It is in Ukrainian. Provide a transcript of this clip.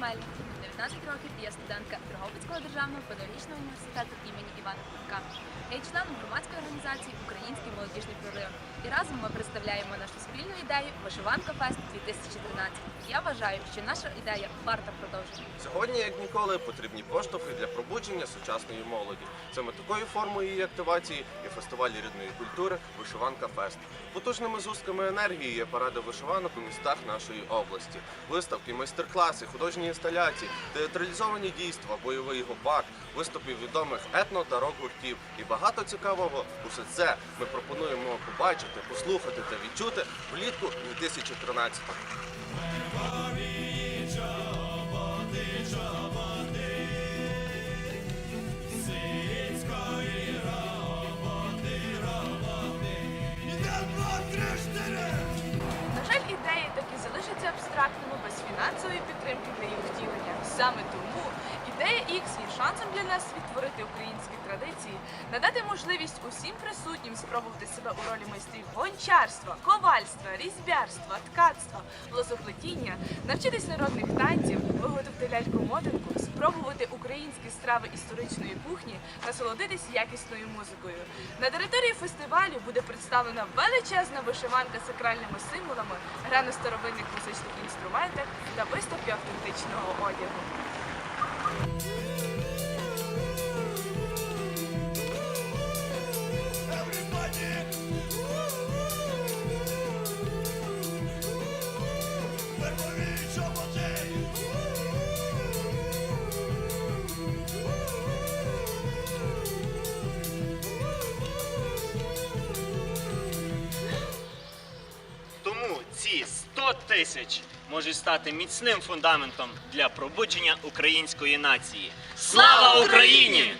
Мелі. 19 років я студентка Дрогобицького державного педагогічного університету імені Івана Франка. Я є членом громадської організації Український молодіжний прорив. І разом ми представляємо нашу спільну ідею Вишиванка Фест 2013. Я вважаю, що наша ідея варта продовження. Сьогодні, як ніколи, потрібні поштовхи для пробудження сучасної молоді. Саме такою формою її активації є фестиваль рідної культури Вишиванка Фест. Потужними зустрами енергії є паради вишиванок у містах нашої області. Виставки, майстер-класи, художні інсталяції, театралізовані дійства, бойовий гопак, виступи відомих етно та рок-гуртів і багато цікавого. Усе це ми пропонуємо побачити, послухати та відчути влітку 2013-го. X є шансом для нас відтворити українські традиції, надати можливість усім присутнім спробувати себе у ролі майстрів гончарства, ковальства, різьбярства, ткацтва, лозоплетіння, навчитись народних танців, виготовити ляльку-мотанку, спробувати українські страви історичної кухні, насолодитись якісною музикою. На території фестивалю буде представлена величезна вишиванка з сакральними символами, гра на старовинних музичних інструментах та виставки автентичного одягу. Música 100 тисяч може стати міцним фундаментом для пробудження української нації. Слава Україні!